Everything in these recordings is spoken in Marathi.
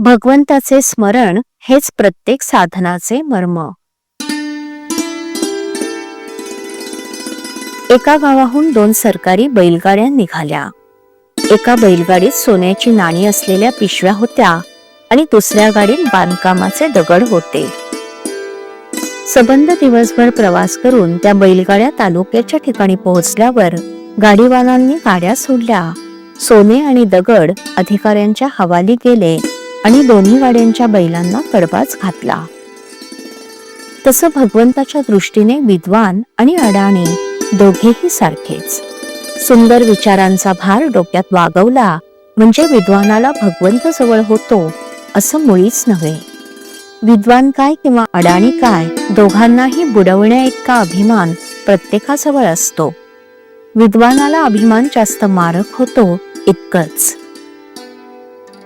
भगवंताचे स्मरण हेच प्रत्येक साधनाचे मर्म. एका गावाहून दोन सरकारी बैलगाड्या निघाल्या. एका बैलगाडीत सोन्याची नाणी असलेल्या पिशव्या होत्या आणि दुसऱ्या गाडीत बांधकामाचे दगड होते. सबंध दिवसभर प्रवास करून त्या बैलगाड्या तालुक्याच्या ठिकाणी पोहोचल्यावर गाडीवानांनी गाड्या सोडल्या. सोने आणि दगड अधिकाऱ्यांच्या हवाली गेले. आणि दोन्ही गाड्यांच्या बैलांना कडबाच घातला. तसं भगवंताच्या दृष्टीने विद्वान आणि अडाणी दोघेही सारखेच. सुंदर विचारांचा भार डोक्यात वागवला म्हणजे विद्वानाला भगवंत जवळ होतो असं मुळीच नव्हे. विद्वान काय किंवा अडाणी काय दोघांनाही बुडवण्या इतका अभिमान प्रत्येकाजवळ असतो. विद्वानाला अभिमान जास्त मारक होतो इतकंच.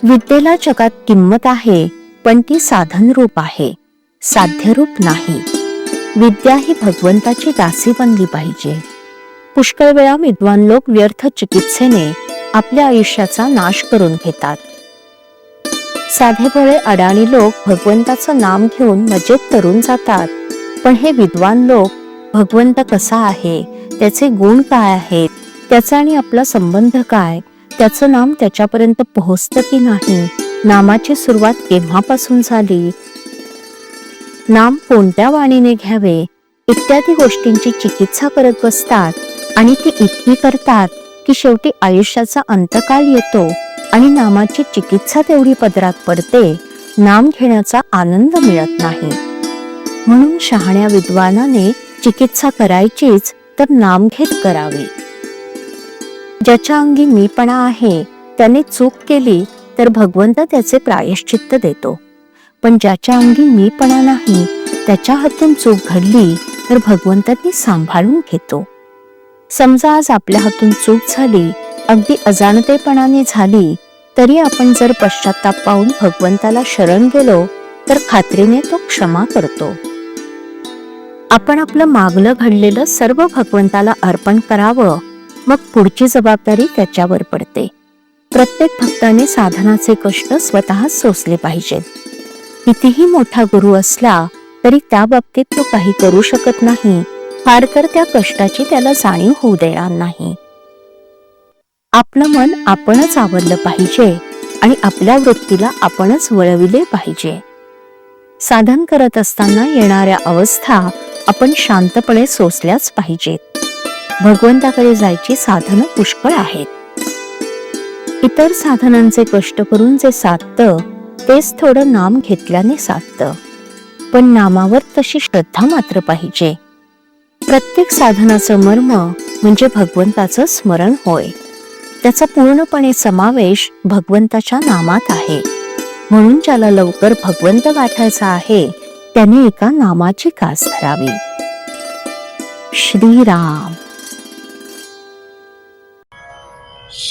विद्येला जगात किंमत आहे पण ती साधन रूप आहे. साध्य रूप नाही. विद्या ही भगवंताची दासी बनली पाहिजे. पुष्कळ वेळा विद्वान लोक व्यर्थ चिकित्सेने आपल्या आयुष्याचा नाश करून घेतात. साधेभोळे अडाणी लोक भगवंताचं नाम घेऊन मजेत तरून जातात. पण हे विद्वान लोक भगवंत कसा आहे त्याचे गुण काय आहेत त्याचा आणि आपला संबंध काय त्याचं नाम त्याच्यापर्यंत पोहोचतं की नाही नामाची सुरुवात केव्हापासून झाली? नाम कोणत्या वाणीने घ्यावे? इत्यादी गोष्टींची चिकित्सा करत बसतात आणि ती इतकी करतात की शेवटी आयुष्याचा अंतकाल येतो आणि नामाची चिकित्सा तेवढी पदरात पडते नाम घेण्याचा आनंद मिळत नाही. म्हणून शहाण्या विद्वानाने चिकित्सा करायचीच तर नाम घेत करावी. ज्याच्या अंगी मीपणा आहे त्याने चूक केली तर भगवंत त्याचे प्रायश्चित्त देतो. पण ज्याच्या अंगी मीपणा नाही त्याच्या हातून चूक घडली तर भगवंतांनी सांभाळून घेतो. समजा आज आपल्या हातून चूक झाली अगदी अजाणतेपणाने झाली तरी आपण जर पश्चाताप पाहून भगवंताला शरण गेलो तर खात्रीने तो क्षमा करतो. आपण आपलं मागलं घडलेलं सर्व भगवंताला अर्पण करावं मग पुढची जबाबदारी त्याच्यावर पडते. प्रत्येक भक्ताने साधनाचे कष्ट स्वतः सोसले पाहिजेत कितीही मोठा गुरु असला तरी त्या बाबतीत तो काही करू शकत नाही. फार तर त्या कष्टाची त्याला जाणीव होऊ देणार नाही. आपलं मन आपणच आवरलं पाहिजे आणि आपल्या वृत्तीला आपणच वळविले पाहिजे. साधन करत असताना येणाऱ्या अवस्था आपण शांतपणे सोसल्याच पाहिजेत. भगवंताकडे जायची साधनं पुष्कळ आहेत. इतर साधनांचे कष्ट करून जे साधतं तेच थोडं नाम घेतल्याने साधतं. पण नामावर तशी श्रद्धा मात्र पाहिजे. प्रत्येक साधनाचं मर्म म्हणजे भगवंताचं स्मरण होय. त्याचा पूर्णपणे समावेश भगवंताच्या नामात आहे. म्हणून ज्याला लवकर भगवंत गाठायचा आहे त्याने एका नामाची कास धरावी. श्रीराम.